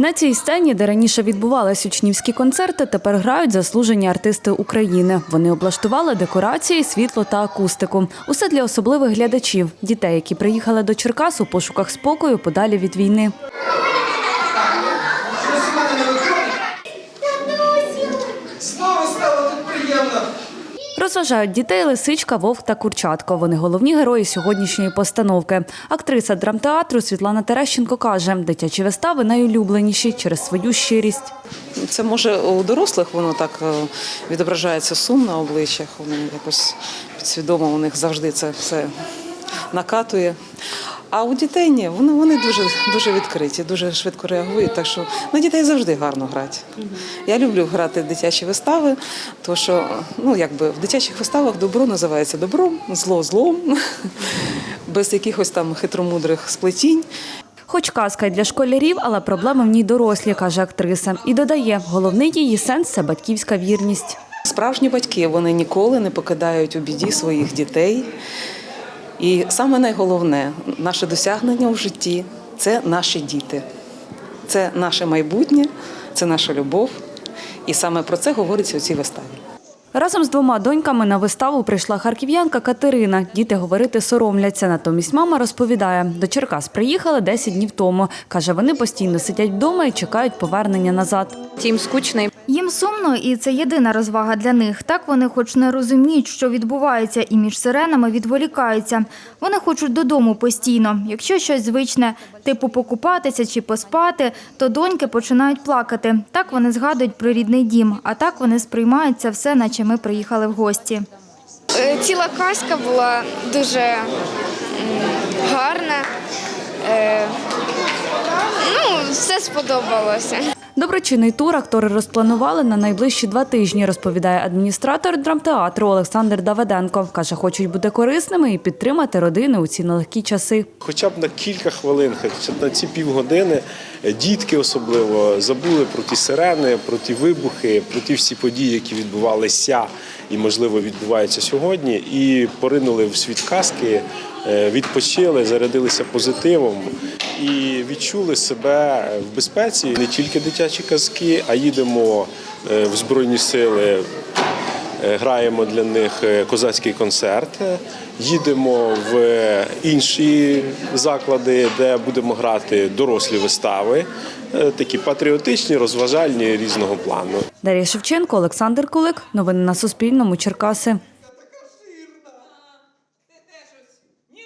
На цій сцені, де раніше відбувались учнівські концерти, тепер грають заслужені артисти України. Вони облаштували декорації, світло та акустику. Усе для особливих глядачів, дітей, які приїхали до Черкас у пошуках спокою подалі від війни. Розважають дітей лисичка, вовк та курчатко. Вони головні герої сьогоднішньої постановки. Актриса драмтеатру Світлана Терещенко каже, дитячі вистави найулюбленіші через свою щирість. Це може у дорослих воно так е, відображається сум на обличчях. Вони якось підсвідомо у них завжди це все накатує. А у дітей ні, вони, вони дуже, дуже відкриті, дуже швидко реагують. Так що на дітей завжди гарно грати. Я люблю грати в дитячі вистави, тому що ну, якби, в дитячих виставах добро називається добром, зло злом, без якихось там хитромудрих сплетінь. Хоч казка й для школярів, але проблеми в ній дорослі, каже актриса. І додає, головний її сенс це батьківська вірність. Справжні батьки вони ніколи не покидають у біді своїх дітей. І саме найголовне, наше досягнення в житті це наші діти, це наше майбутнє, це наша любов. І саме про це говориться у цій виставі. Разом з двома доньками на виставу прийшла харків'янка Катерина. Діти говорити соромляться. Натомість мама розповідає, до Черкас приїхали 10 днів тому. Каже, вони постійно сидять вдома і чекають повернення назад. Тім скучний. Сумно, і це єдина розвага для них. Так вони, хоч не розуміють, що відбувається, і між сиренами відволікаються. Вони хочуть додому постійно. Якщо щось звичне, типу покупатися чи поспати, то доньки починають плакати. Так вони згадують про рідний дім, а так вони сприймають це все, наче ми приїхали в гості. Е, Ціла казка була дуже гарна. Е, Ну, все сподобалося. Доброчинний тур актори розпланували на найближчі два тижні, розповідає адміністратор драмтеатру Олександр Давиденко. Каже, хочуть бути корисними і підтримати родини у ці нелегкі часи. Хоча б на кілька хвилин, хоча б на ці півгодини, е, дітки особливо забули про ті сирени, про ті вибухи, про ті всі події, які відбувалися і, можливо, відбуваються сьогодні, і поринули в світ казки, е, відпочили, зарядилися позитивом і відчули себе в безпеці. Не тільки дитячі казки, а їдемо е, в Збройні сили. Е, Граємо для них е, козацький концерт, їдемо в інші заклади, де будемо грати дорослі вистави, такі патріотичні, розважальні різного плану. Дар'я Шевченко, Олександр Кулик. Новини на Суспільному. Черкаси.